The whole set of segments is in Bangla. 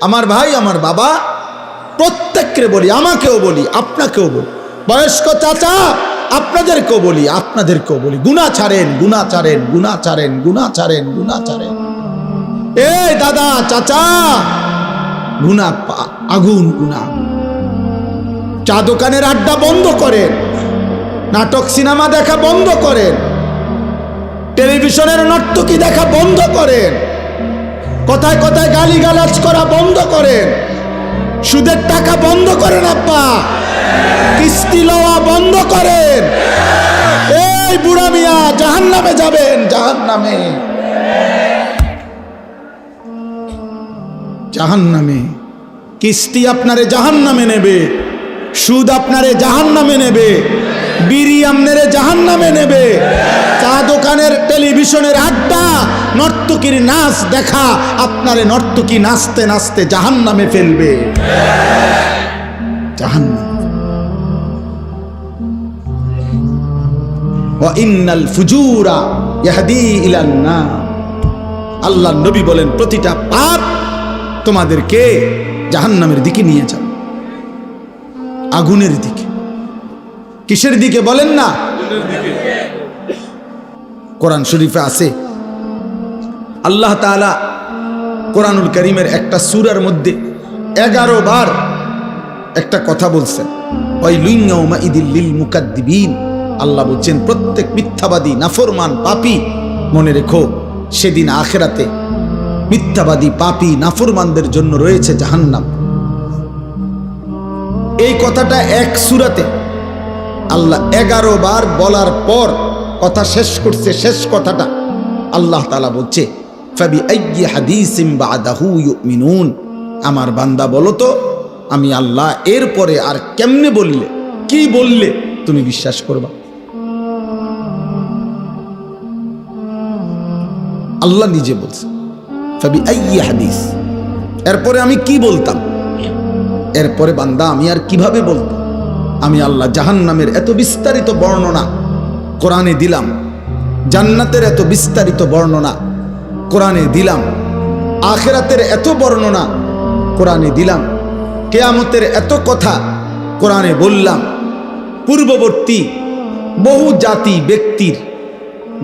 আমার ভাই, আমার বাবা, প্রত্যেককে বলি, আমাকেও বলি, আপনাকেও বলি। বয়স্ক চাচা, আপনাদেরকেও বলি আপনাদেরকেও বলি। গুণা ছাড়েন গুণা ছাড়েন গুণা ছাড়েন গুণা ছাড়েন গুণা ছাড়েন। এই দাদা, চাচা, গুণা আগুন, গুণা। চা দোকানের আড্ডা বন্ধ করেন। নাটক, সিনেমা দেখা বন্ধ করেন। টেলিভিশনের নর্তকী দেখা বন্ধ করেন। কথায় কথায় গালি গালাজ করা বন্ধ করেন? সুদের টাকা বন্ধ করেন আব্বা কিস্তি লওয়া বন্ধ করেন। এই বুড়া মিয়া জাহান নামে যাবেন জাহান নামে জাহান নামে কিস্তি আপনারে জাহান নামে নেবে। সুদ আপনারে জাহান নামে নেবে। বিড়ি আপনারে জাহান নামে নেবে। চা দোকানের টেলিভিশনের আড্ডা, নর্তকীর নাচ দেখা আপনারে নর্তকী নাচতে নাচতে জাহান নামে ফেলবে জাহান ইন্নাল ফুজুরা ইয়াহদি ইলান নার। আল্লাহ নবী বলেন, প্রতিটা পাপ তোমাদেরকে জাহান্নামের দিকে নিয়ে যাবে। আগুনের দিকে। কিসের দিকে বলেন না? কোরআন শরীফে আছে। আল্লাহ তাআলা কোরআনুল করিমের একটা সূরার মধ্যে এগারো বার একটা কথা বলছেন। ওই লুইঙ্গাউমা ইদিল্লিল মুকাদ্দিবিন। আল্লাহ বলছেন, প্রত্যেক মিথ্যাবাদী, নাফরমান, পাপী মনে রেখো, সেদিন আখেরাতে মিথ্যাবাদী, পাপী, নাফরমানদের জন্য রয়েছে জাহান্নাম। এই কথাটা এক সুরাতে আল্লাহ এগারো বার বলার পর কথা শেষ করছে, শেষ কথাটা আল্লাহ তালা বলছে ইউমিনুন। আমার বান্দা বলো তো, আমি আল্লাহ এরপরে আর কেমনে বললে, কি বললে তুমি বিশ্বাস করবা? আল্লাহ নিজে বলছে হাদিস। এরপরে আমি কি বলতাম? এরপরে বান্দা আমি আর কীভাবে বলতাম আমি আল্লাহ জাহান্নামের এত বিস্তারিত বর্ণনা কোরআনে দিলাম, জান্নাতের এত বিস্তারিত বর্ণনা কোরআনে দিলাম, আখেরাতের এত বর্ণনা কোরআনে দিলাম, কেয়ামতের এত কথা কোরআনে বললাম। পূর্ববর্তী বহু জাতি ব্যক্তির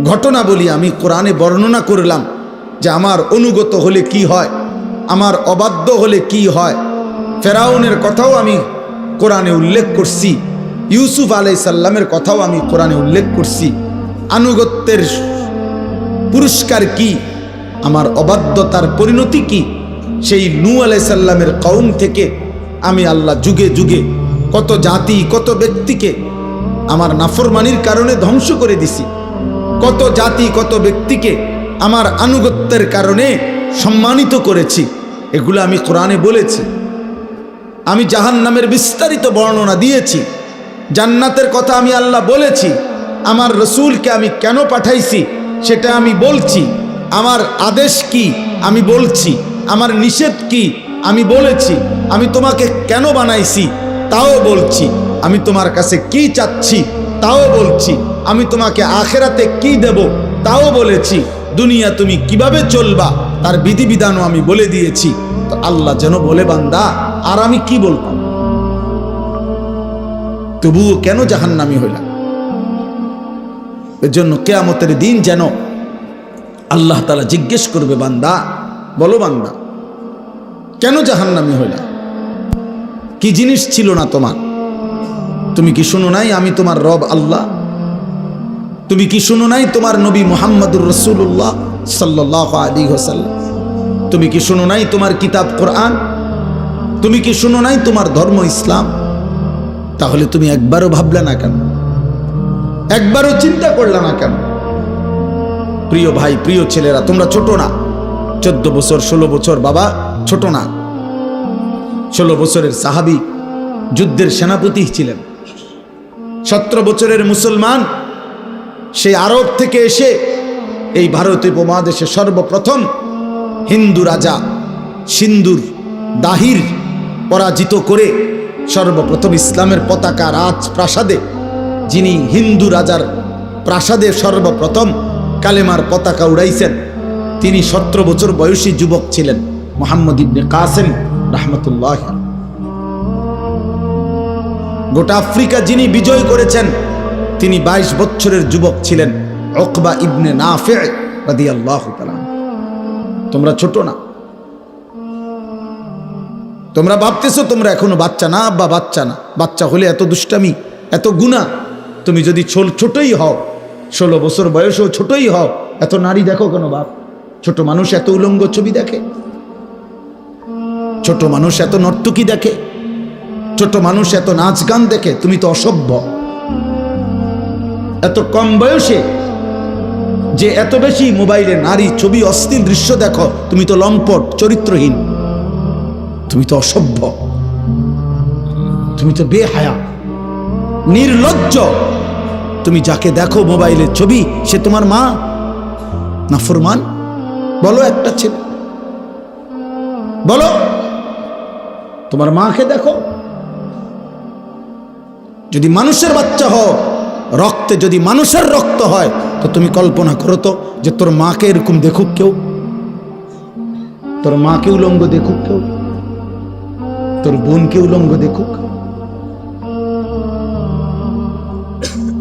ঘটনা বলি আমি কোরআনে বর্ণনা করলাম যে আমার অনুগত হলে কি হয়, আমার অবাধ্য হলে কি হয়। ফেরাউনের কথাও আমি কোরআনে উল্লেখ করছি। ইউসুফ আলাই সাল্লামের কথাও আমি কোরআনে উল্লেখ করছি। আনুগত্যের পুরস্কার কি? আমার অবাধ্যতার পরিণতি কি? সেই নু আলাই সাল্লামের কৌম থেকে আমি আল্লাহ যুগে যুগে কত জাতি, কত ব্যক্তিকে আমার নাফরমানির কারণে ধ্বংস করে দিছি। কত জাতি, কত ব্যক্তিকে আমার আনুগত্যের কারণে সম্মানিত করেছি। এগুলো আমি কোরআনে বলেছি। আমি জাহান নামের বিস্তারিত বর্ণনা দিয়েছি। জান্নাতের কথা আমি আল্লাহ বলেছি। আমার রসুলকে আমি কেন পাঠাইছি সেটা আমি বলছি। আমার আদেশ কি আমি বলছি। আমার নিষেধ কি আমি বলেছি। আমি তোমাকে কেন বানাইছি তাও বলছি। আমি তোমার কাছে কি চাচ্ছি তাও বলছি। আমি তোমাকে আখেরাতে কি দেব তাও বলেছি। দুনিয়া তুমি কীভাবে চলবা তার বিধিবিধানও আমি বলে দিয়েছি। তো আল্লাহ যেন বলে বান্দা আর আমি কি বলতাম তবুও কেন জাহান্নামি হইলাম? এর জন্য কেয়ামতের দিন যেন আল্লাহ তালা জিজ্ঞেস করবে, বান্দা, বলো বান্দা, কেন জাহান্নামি হইলা কি জিনিস ছিল না তোমার? তুমি কি শুনো নাই আমি তোমার রব আল্লাহ? তুমি কি শুনো নাই তোমার নবী মোহাম্মদুর রসুল্লাহ সাল্লাহ আলী হোসাল্লাম তুমি কি শুনো নাই তোমার কিতাব কোরআন? তুমি কি শুনো নাই তোমার ধর্ম ইসলাম? তাহলে তুমি একবারও ভাবলে না কেন? একবারও চিন্তা করলে না কেন? প্রিয় ভাই, প্রিয় ছেলেরা, তোমরা ছোট না। চোদ্দ বছর, ষোলো বছর, বাবা, ছোট না। ষোলো বছরের সাহাবি যুদ্ধের সেনাপতি ছিলেন। সতেরো বছরের মুসলমান, সেই আরব থেকে এসে এই ভারতীয় উপমহাদেশে সর্বপ্রথম হিন্দু রাজা, সিন্দুর, দাহির পরাজিত করে সর্বপ্রথম ইসলামের পতাকা রাজ প্রাসাদে যিনি হিন্দু রাজার প্রাসাদে সর্বপ্রথম কালেমার পতাকা উড়াইছেন, তিনি সতেরো বছর বয়সী যুবক ছিলেন, মোহাম্মদ ইবনে কাসেম রাহমাতুল্লাহ গোটা আফ্রিকা যিনি বিজয় করেছেন, তিনি ২২ বছরের যুবক ছিলেন অকবা ইবনে নাফে রাদিয়াল্লাহু তোমরা ছোট না? তোমরা ভাবতেছো তোমরা এখনও বাচ্চা না বা বাচ্চা না। বাচ্চা হলে এত দুষ্টামি, এত গুণা তুমি যদি ছোল- ছোটই হও, ষোলো বছর বয়সেও ছোটই হও, এত নারী দেখো কেন বাপ? ছোট মানুষ এত উলঙ্গ ছবি দেখে। ছোট মানুষ এত নর্তকী দেখে। ছোট মানুষ এত নাচ গান দেখে, তুমি তো অসভ্য। এত কম বয়সে যে এত বেশি মোবাইলে নারী ছবি অস্থির দৃশ্য দেখো, তুমি তো লম্পট, চরিত্রহীন। তুমি তো অসভ্য। তুমি তো বেহায়া, নির্লজ্জ। তুমি যাকে দেখো মোবাইলের ছবি, সে তোমার মা না ফুরমান? বলো একটা ছেলে। বলো, তোমার মাকে দেখো। যদি মানুষের বাচ্চা হও, রক্তে যদি মানুষের রক্ত হয়, তো তুমি কল্পনা করো তো যে তোর মাকে এরকম দেখুক কেউ। তোর মাকে উলঙ্গ দেখুক কেউ। তোর বোনকে উলঙ্গ দেখুক।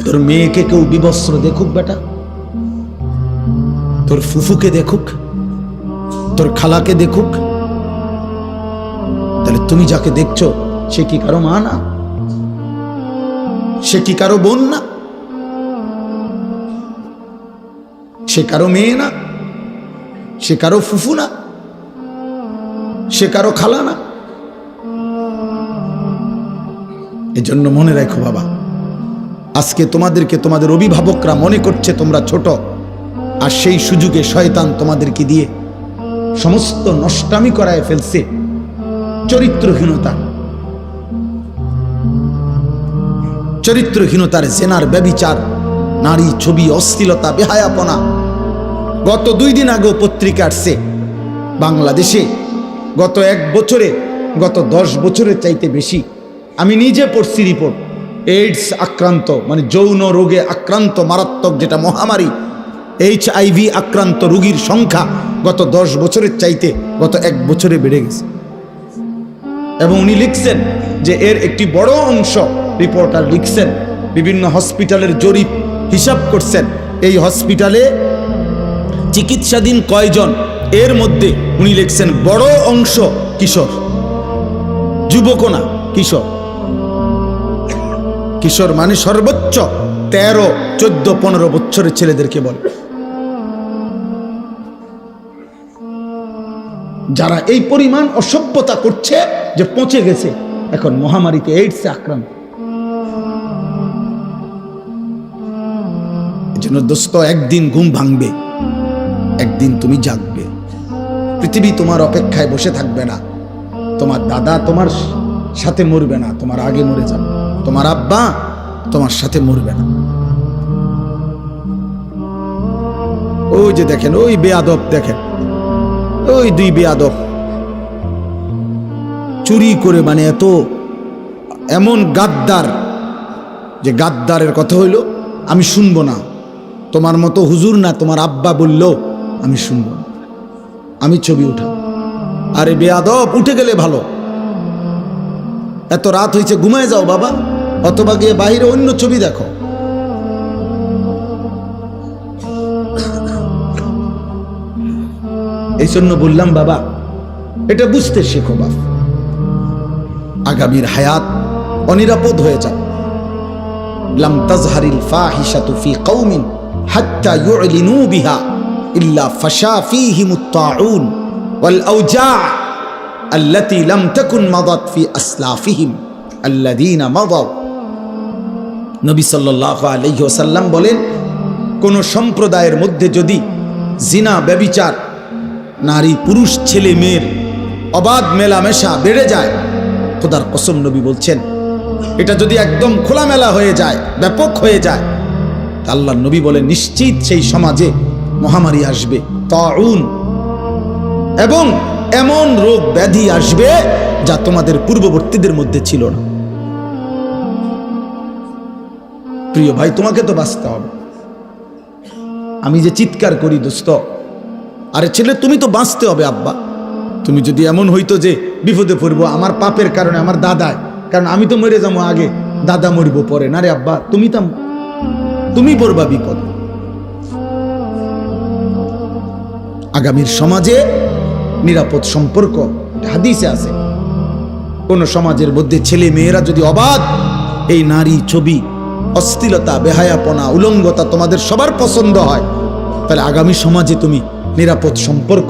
তোর মেয়েকে কেউ বিবস্ত্র দেখুক বেটা। তোর ফুফুকে দেখুক। তোর খালাকে দেখুক। তাহলে তুমি যাকে দেখছ, সে কি কারও মা না? সে কি কারও বোন না? সে কারও মেয়ে না? সে কারও ফুফু না? সে কারও খালা না? এজন্য মনে রাখো বাবা, আজকে তোমাদেরকে তোমাদের অভিভাবকরা মনে করছে তোমরা ছোট, আর সেই সুযোগে শয়তান তোমাদেরকে দিয়ে সমস্ত নষ্টামি করায় ফেলছে। চরিত্রহীনতা। চরিত্রহীনতার জেনার ব্যবিচার, নারী ছবি, অশ্লীলতা, বেহায়াপনা। গত দুই দিন আগেও পত্রিকা আসছে। বাংলাদেশে গত এক বছরে, গত দশ বছরের চাইতে বেশি আমি নিজে পড়ছি রিপোর্ট এইডস আক্রান্ত মানে যৌন রোগে আক্রান্ত, মারাত্মক যেটা মহামারী এইচ আইভি আক্রান্ত রোগীর সংখ্যা গত দশ বছরের চাইতে গত এক বছরে বেড়ে গেছে। এবং উনি লিখছেন যে এর একটি বড় অংশ রিপোর্টার লিখছেন, বিভিন্ন হসপিটালের জরিপ হিসাব করছেন, এই হসপিটালে চিকিৎসাধীন কয়জন, এর মধ্যে উনি লিখছেন বড় অংশ কিশোর, যুবকও না, কিশোর। কিশোর মানে সর্বোচ্চ তেরো, চোদ্দ, পনেরো বছরের ছেলেদেরকে বলে। যারা এই পরিমাণ অসভ্যতা করছে যে পচে গেছে, এখন মহামারীতে এইডসে আক্রান্ত। এজন্য দোস্ত, একদিন ঘুম ভাঙবে, একদিন তুমি জাগবে। পৃথিবী তোমার অপেক্ষায় বসে থাকবে না। তোমার দাদা তোমার সাথে মরবে না, তোমার আগে মরে যাবে। তোমার আব্বা তোমার সাথে মরবে না। ওই যে দেখেন, ওই বেয়াদব দেখেন, ওই দুই বেয়াদব চুরি করে মানে এত এমন গাদ্দার যে গাদ্দারের কথা হইল, আমি শুনব না। তোমার মতো হুজুর না, তোমার আব্বা বলল আমি শুনব না। আমি ছবি উঠা আরে বেয়াদব, উঠে গেলে ভালো। এত রাত হয়েছে ঘুমায় যাও বাবা। অথবা গিয়ে বাহিরে অন্য ছবি দেখো। এই জন্য বললাম, বাবা, এটা বুঝতে শেখো, বাপ। আগামীর হায়াত অনিরাপদ হয়ে যাবে। লাম তাজহারিল ফাহিশাতু ফি কওমিন হাত্তা ইউলিনু বিহা ইল্লা ফাশা ফীহিম আত-তাউন ওয়াল আওজা আল্লাতী লাম তাকুন মাদাত ফি আসলাফিহিম আল্লাযীনা মাদাউ। নবী সাল্লাল্লাহু আলাইহি ওয়াসাল্লাম বলেন, কোন সম্প্রদায়ের মধ্যে যদি জিনা, ব্যবিচার, নারী, পুরুষ, ছেলে, মেয়ের অবাধ মেলামেশা বেড়ে যায়, খোদার কসম নবী বলছেন, এটা যদি একদম খোলামেলা হয়ে যায়, ব্যাপক হয়ে যায় আল্লাহ নবী বলে নিশ্চিত সেই সমাজে মহামারী আসবে, তাউন। এবং এমন রোগ ব্যাধি আসবে যা তোমাদের পূর্ববর্তীদের মধ্যে ছিল না। প্রিয় ভাই, তোমাকে তো বাঁচতে হবে। আমি যে চিৎকার করি, দোস্ত, আরে ছেলে, তুমি তো বাঁচতে হবে, আব্বা। তুমি যদি এমন হইতো যে বিপদে পড়ব, আমার পাপের কারণে, আমার দাদায়, কারণ আমি তো মরে যাব আগে, দাদা মরবো পরে। না রে আব্বা, তুমি তো তুমি পড়বা বিপদ। আগামীর সমাজে নিরাপদ সম্পর্ক হাদিসে আছে। কোন সমাজের মধ্যে ছেলে মেয়েরা যদি অবাধ, এই নারী ছবি অস্থিরতা বেহায়াপনা, উলঙ্গতা তোমাদের সবার পছন্দ হয়। তাহলে আগামী সমাজে তুমি নিরাপদ সম্পর্ক,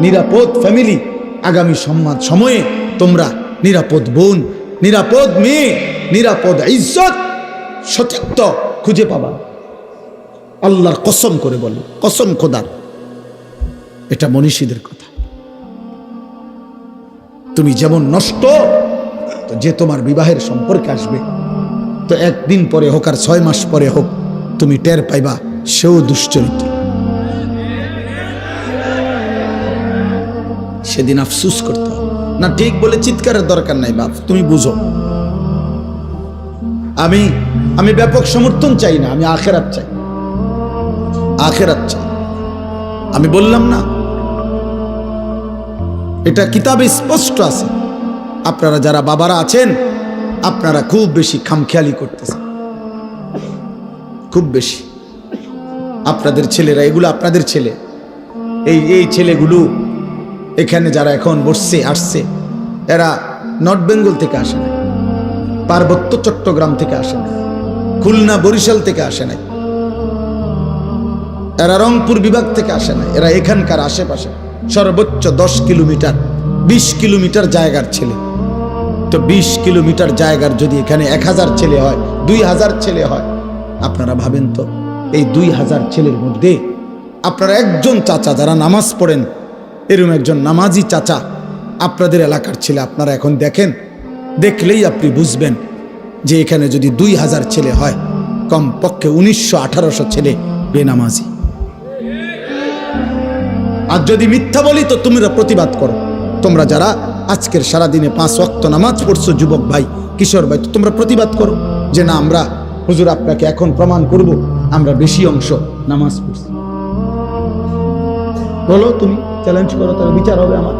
নিরাপদ ফ্যামিলি আগামী সমাজ সময়ে তোমরা নিরাপদ বোন, নিরাপদ মেয়ে, নিরাপদ ইজ্জত সতীত্ব খুঁজে পাবা। আল্লাহর কসম করে বলো, কসম খোদার। এটা মনীষীদের কথা। তুমি যেমন নষ্ট যে তোমার বিবাহের সম্পর্কে আসবে তো একদিন পরে হোক আর ছয় মাস পরে হোক, তুমি টের পাইবা সেও দুশ্চরিত্র। সেদিন আফসুস করতে না, ঠিক বলে চিৎকারের দরকার নাই বাপ, তুমি বুঝো। আমি আমি ব্যাপক সমর্থন চাই না, আমি আখেরাত চাই। আখেরাত চাই। আমি বললাম না, এটা কিতাবে স্পষ্ট আছে। আপনারা যারা বাবারা আছেন আপনারা খুব বেশি খামখেয়ালি করতেছেন। খুব বেশি। আপনাদের ছেলেরা, এগুলো আপনাদের ছেলে। এই এই ছেলেগুলো এখানে যারা এখন বসছে, আসছে, এরা নর্থ বেঙ্গল থেকে আসে না পার্বত্য চট্টগ্রাম থেকে আসে না খুলনা, বরিশাল থেকে আসে নাই, এরা রংপুর বিভাগ থেকে আসে না এরা এখানকার আশেপাশে সর্বোচ্চ দশ কিলোমিটার, বিশ কিলোমিটার জায়গার ছেলে। তো বিশ কিলোমিটার জায়গার যদি এখানে এক হাজার ছেলে হয়, দুই হাজার ছেলে হয়, আপনারা ভাবেন তো, এই দুই হাজার ছেলের মধ্যে আপনারা একজন চাচা যারা নামাজ পড়েন এরকম একজন নামাজি চাচা, আপনাদের এলাকার ছেলে আপনারা এখন দেখেন, দেখলেই আপনি বুঝবেন যে এখানে যদি দুই হাজার ছেলে হয়, কমপক্ষে উনিশশো আঠারোশো ছেলে বেনামাজি। আর যদি মিথ্যা বলি তো তোমরা প্রতিবাদ করো, তোমরা যারা আজকের সারাদিনে পাঁচ ওয়াক্ত নামাজ পড়ছো, যুবক ভাই, কিশোর ভাই, তো তোমরা প্রতিবাদ করো যে না, আমরা হুজুর আপনাকে এখন প্রমাণ করব, আমরা বেশি অংশ নামাজ পড়ছি। বলো তুমি চ্যালেঞ্জ করো, তাহলে বিচার হবে আমার।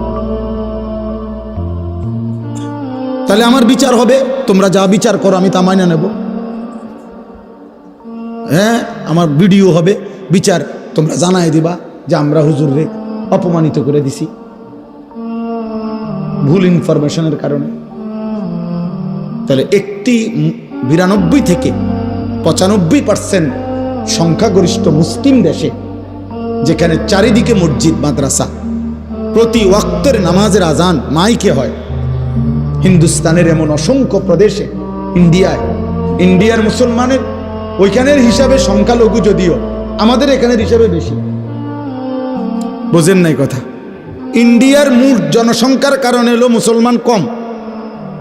তাহলে আমার বিচার হবে, তোমরা যা বিচার করো, আমি তা মাইনা নেব। হ্যাঁ আমার ভিডিও হবে, বিচার তোমরা জানাই দিবা যে আমরা হুজুররে অপমানিত করে দিছি। ভুল ইনফরমেশনের কারণে। তাহলে একটি বিরানব্বই থেকে পঁচানব্বই পার্সেন্ট সংখ্যাগরিষ্ঠ মুসলিম দেশে, যেখানে চারিদিকে মসজিদ, মাদ্রাসা, প্রতি ওয়াক্তের নামাজের আজান মাইকে হয়। হিন্দুস্তানের এমন অসংখ্য প্রদেশে, ইন্ডিয়ায়, ইন্ডিয়ার মুসলমানের, ওইখানের হিসাবে সংখ্যালঘু যদিও, আমাদের এখানের হিসাবে বেশি। বোঝেন নাই কথা? ইন্ডিয়ার মোট জনসংখ্যার কারণে হলো মুসলমান কম।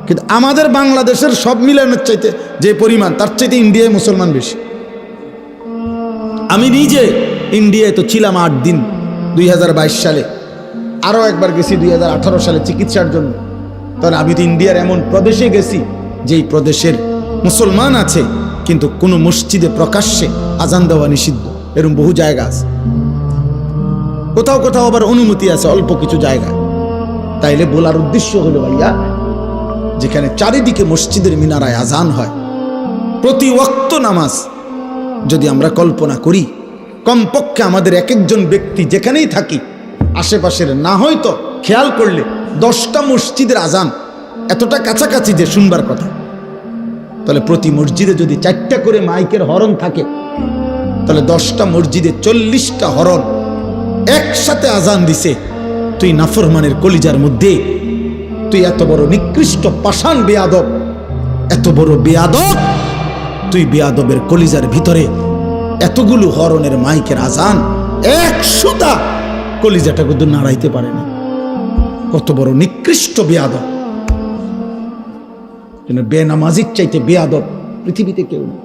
কিন্তু আমাদের বাংলাদেশের সব মিলানোর চাইতে যে পরিমাণ, তার চাইতে ইন্ডিয়ায় মুসলমান বেশি। আমি নিজে ইন্ডিয়ায় তো ছিলাম আট দিন, দুই হাজার বাইশ সালে। আরও একবার গেছি দুই হাজার আঠারো সালে চিকিৎসার জন্য। তখন আমি তো ইন্ডিয়ার এমন প্রদেশে গেছি, যেই প্রদেশের মুসলমান আছে, কিন্তু কোনো মসজিদে প্রকাশ্যে আজান দেওয়া নিষিদ্ধ। এরকম বহু জায়গা আছে। কোথাও কোথাও আবার অনুমতি আছে, অল্প কিছু জায়গা। তাইলে বলার উদ্দেশ্য হলো ভাইয়া, যেখানে চারিদিকে মসজিদের মিনারায় আজান হয়, প্রতি ওয়াক্ত নামাজ যদি আমরা কল্পনা করি, কমপক্ষে আমাদের এক একজন ব্যক্তি যেখানেই থাকি, আশেপাশের না হয়তো খেয়াল করলে দশটা মসজিদের আজান এতটা কাছাকাছি যে শুনবার কথা। তাহলে প্রতি মসজিদে যদি চারটা করে মাইকের হরণ থাকে, তাহলে দশটা মসজিদে চল্লিশটা হরন একসাথে আজান দিছে। তুই নাফরমানের কলিজার মধ্যে, তুই এত বড় নিকৃষ্ট পাষাণ বেয়াদব, এত বড় বেয়াদব, তুই বেয়াদবের কলিজার ভিতরে এতগুলো হরণের মাইকের আজান একশোটা কলিজাটা কিন্তু নাড়াইতে পারে না। কত বড় নিকৃষ্ট বেয়াদব। বেনামাজির চাইতে বেয়াদব পৃথিবীতে কেউ নেই।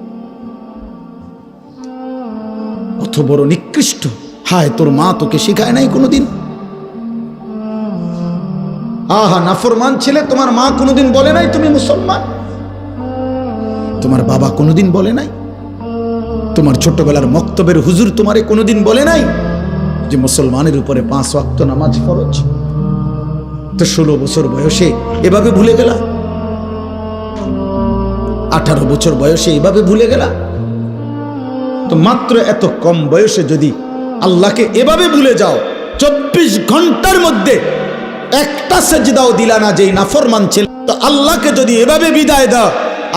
কত বড় নিকৃষ্ট হায়, তোর মা তোকে শেখায় নাই কোনোদিন? আহা, নাফরমান ছেলে, তোমার মা কোনোদিন বলে নাই তুমি মুসলমান? তোমার বাবা কোনোদিন বলে নাই? তোমার ছোটবেলার মক্তবের হুজুর তোমারে কোনোদিন বলে নাই যে মুসলমানের উপরে পাঁচ ওয়াক্ত নামাজ ফরজ? তো ষোলো বছর বয়সে এভাবে ভুলে গেলা? আঠারো বছর বয়সে এভাবে ভুলে গেলা? তো মাত্র এত কম বয়সে যদি আল্লাহকে এভাবে ভুলে যাও। চব্বিশ ঘণ্টার মধ্যে একটা সেজদাও দিলা না যেই নাফরমান ছিল। তো আল্লাহকে যদি এভাবে বিদায় দাও,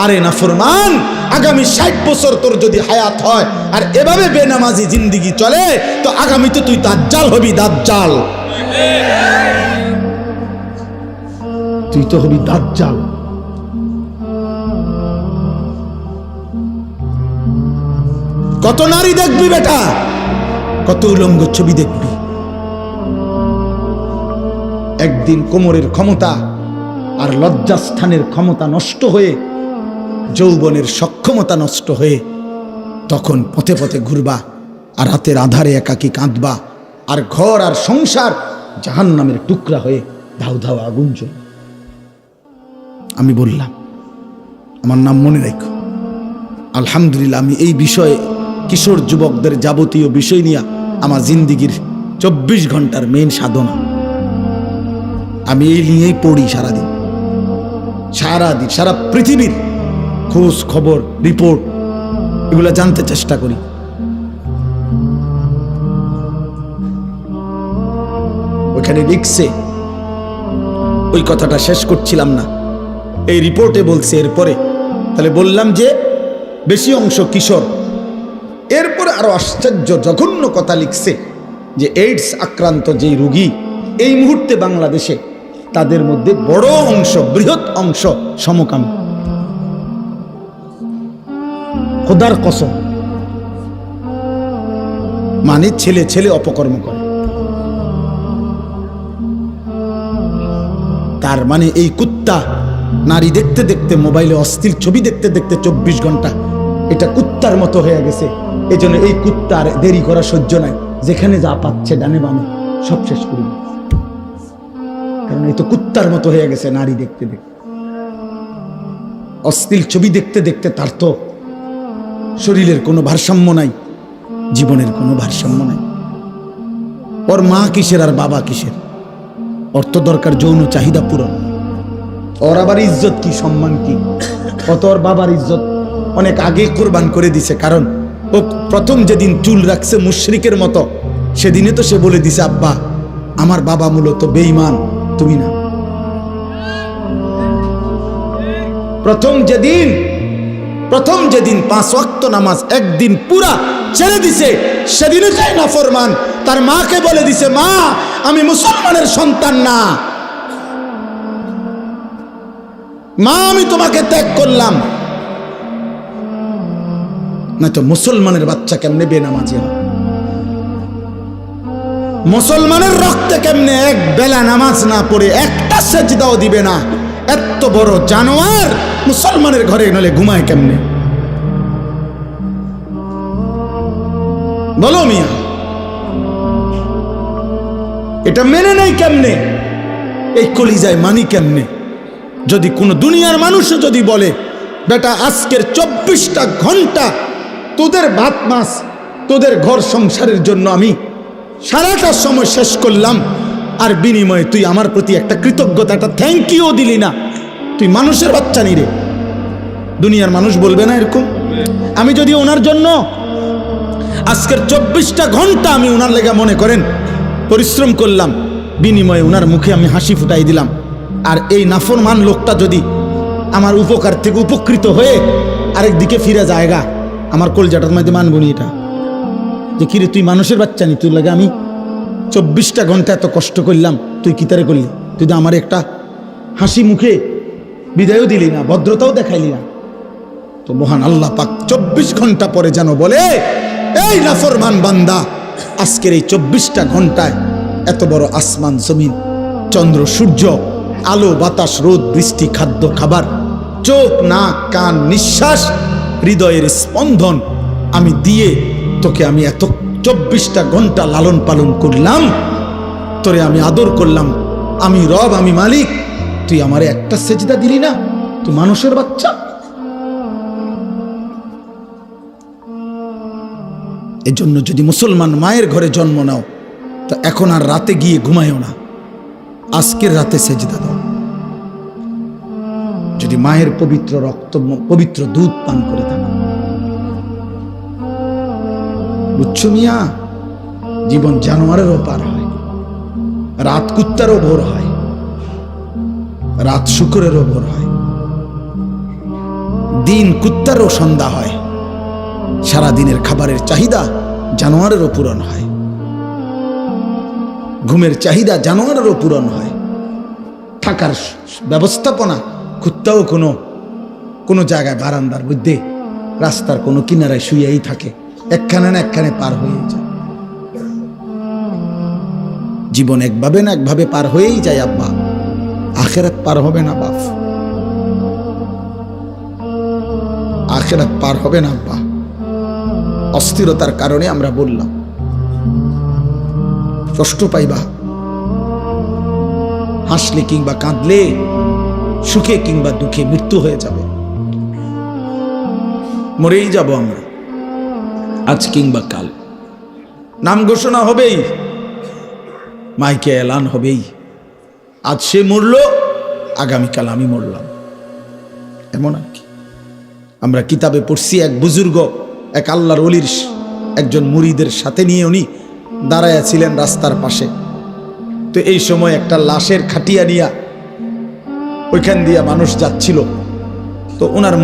আরে নাফরমান, আগামী ষাট বছর তোর যদি হায়াত হয়, আর এভাবে বেনামাজি জিন্দিগি চলে, তো আগামীতে তুই দাজ্জাল হবি, দাজ্জাল। তুই তো হবি দাজ্জাল। কত নারী দেখবি বেটা? কত উলঙ্গ ছবি দেখবি একদিন কোমরের ক্ষমতা আর লজ্জাস্থানের ক্ষমতা নষ্ট হয়ে, যৌবনের সক্ষমতা নষ্ট হয়ে, তখন পথে পথে ঘুরবা আর রাতের আধারে একাকি কাঁদবা আর ঘর আর সংসার জাহান নামের টুকরা হয়ে ধাউ ধাউ আগুন। আমি বললাম, আমার নাম মনে রাখো আলহামদুলিল্লাহ, আমি এই বিষয়ে কিশোর যুবকদের যাবতীয় বিষয় নিয়ে আমার জিন্দিগির চব্বিশ ঘণ্টার মেন সাধনা। আমি এই নিয়েই পড়ি সারাদিন। সারাদিন, সারা পৃথিবীর খোঁজ খবর রিপোর্ট এগুলো জানতে চেষ্টা করি। ওইখানে লিখছে, ওই কথাটা শেষ করছিলাম না। এই রিপোর্টে বলছে এরপরে। তাহলে বললাম যে, বেশি অংশ কিশোর। এরপরে আরও আশ্চর্য, জঘন্য কথা লিখছে যে এইডস আক্রান্ত যেই রুগী এই মুহূর্তে বাংলাদেশে তাদের মধ্যে বড় অংশ, বৃহৎ অংশ সমকামী। খোদার কসম। মানে ছেলে ছেলে অপকর্ম করে। তার মানে এই কুত্তা নারী দেখতে দেখতে মোবাইলে অস্থির ছবি দেখতে দেখতে চব্বিশ ঘণ্টা এটা কুত্তার মতো হয়ে গেছে। এই জন্য এই কুত্তার দেরি করা সহ্য নাই যেখানে যা পাচ্ছে ডানে বামে সব শেষ করি কারণ এই তো কুত্তার মতো হয়ে গেছে নারী দেখতে দেখতে। অস্থির ছবি দেখতে দেখতে তার তো শরীরের কোনো ভারসাম্য নাই, জীবনের কোনো ভারসাম্য নাই। ওর মা কিসের আর বাবা কিসের? অর্থ দরকার যৌন চাহিদা পূরণ। ওর আবার ইজ্জত কি, সম্মান কি? কত ওর বাবার ইজ্জত অনেক আগে কোরবান করে দিছে, কারণ ও প্রথম যেদিন চুল রাখছে মুশরিকের মতো, সেদিনে তো সে বলে দিছে, আব্বা, আমার বাবা মূলত বেঈমান, তুমি না। প্রথম যেদিন প্রথম যেদিন পাঁচ ওয়াক্ত নামাজ একদিন পুরা ছেড়ে দিছে সেদিনও চাই না ফরমান, তার মাকে বলে দিছে, মা, আমি মুসলমানের সন্তান না। মা, আমি তোমাকে ত্যাগ করলাম। না তো মুসলমানের বাচ্চা কেমনে বেনামাজি হয়? মুসলমানের রক্তে কেমনে এক বেলা নামাজ না পড়ে একটা সেজদাও দিবে না? এত বড় জানোয়ার মুসলমানের ঘরে নলে ঘুমায় কেমনে? বলো মিয়া, এটা মেনে নেই কেমনে? এই কলিজায় মানি কেমনে? যদি কোনো দুনিয়ার মানুষও যদি বলে, বেটা, আজকের চব্বিশটা ঘণ্টা তোদের ভাত মাস তোদের ঘর সংসারের জন্য আমি সারাটা সময় শেষ করলাম। আর বিনিময়ে তুই আমার প্রতি একটা কৃতজ্ঞতা একটা থ্যাংক ইউ দিলি না। তুই মানুষের বাচ্চা নি রে। দুনিয়ার মানুষ বলবে না এরকম। আমি যদি ওনার জন্য আজকের চব্বিশটা ঘণ্টা আমি ওনার লেগে মনে করেন, পরিশ্রম করলাম, বিনিময়ে ওনার মুখে আমি হাসি ফুটাই দিলাম। আর এই নাফরমান লোকটা যদি আমার উপকার থেকে উপকৃত হয়ে আরেক দিকে ফিরে জায়গা আমার কলজাটার মধ্যে মানবো নি এটা। যে কিরে, তুই মানুষের বাচ্চা নি তুই লাগে আমি চব্বিশটা ঘণ্টা এত কষ্ট করলাম, তুই কি তারে করলি? তুই তো আমার একটা হাসি মুখে বিদায়ও দিলি না, ভদ্রতাও দেখাইলি না। তো মহান আল্লাহ পাক চব্বিশ ঘণ্টা পরে যেন বলে, এই নাফরমান বান্দা, আজকের এই চব্বিশটা ঘন্টায় এত বড় আসমান, জমিন, চন্দ্র, সূর্য, আলো, বাতাস, রোদ, বৃষ্টি, খাদ্য, খাবার, চোখ, নাক, কান, নিঃশ্বাস হৃদয়ের স্পন্দন আমি দিয়ে তোকে আমি এত চব্বিশটা ঘণ্টা লালন পালন করলাম। তোরে আমি আদর করলাম। আমি রব, আমি মালিক। তুই আমারে একটা সেজদা দিলি না? তুই মানুষের বাচ্চা। এজন্য যদি মুসলমান মায়ের ঘরে জন্ম নাও, তো এখন আর রাতে গিয়ে ঘুমায়ও না। আজকের রাতে সেজদা দাও। যদি মায়ের পবিত্র রক্ত, পবিত্র দুধ পান করে থাকো বুঝছ মিয়া? জীবন জানোয়ারেরও পার হয়, রাত কুত্তারও ভোর হয়, রাত শুকুরেরও ভোর হয়, দিন কুত্তারও সন্ধ্যা হয় সারা দিনের খাবারের চাহিদা জানোয়ারেরও পূরণ হয়, ঘুমের চাহিদা জানোয়ারেরও পূরণ হয়, থাকার ব্যবস্থাপনা কুত্তাও কোনো কোনো জায়গায় বারান্দার মধ্যে, রাস্তার কোনো কিনারায় শুয়েই থাকে। একখানে না একখানে পার হয়ে যায়। জীবন একভাবে না একভাবে পার হয়েই যায়, আব্বা। আখেরাত পার হবে না, বাপ। আখেরাত পার হবে না, আব্বা। অস্থিরতার কারণে আমরা বললাম, কষ্ট পাইবা। হাসলে কিংবা কাঁদলে সুখে কিংবা দুঃখে মৃত্যু হয়ে যাবে। মরেই যাব আমরা, আজ কিংবা কাল। নাম ঘোষণা হবেই, মাইকে এলান হবেই। আজ সে মরল, আগামীকাল আমি মরলাম। এমন আর কি। আমরা কিতাবে পড়ছি এক বুজুর্গ, এক আল্লাহর অলির একজন মুরিদের সাথে নিয়ে উনি দাঁড়াইয়া ছিলেন রাস্তার পাশে। তো এই সময় একটা লাশের খাটিয়া নিয়া ওইখান দিয়া মানুষ যাচ্ছিল। তো ওনার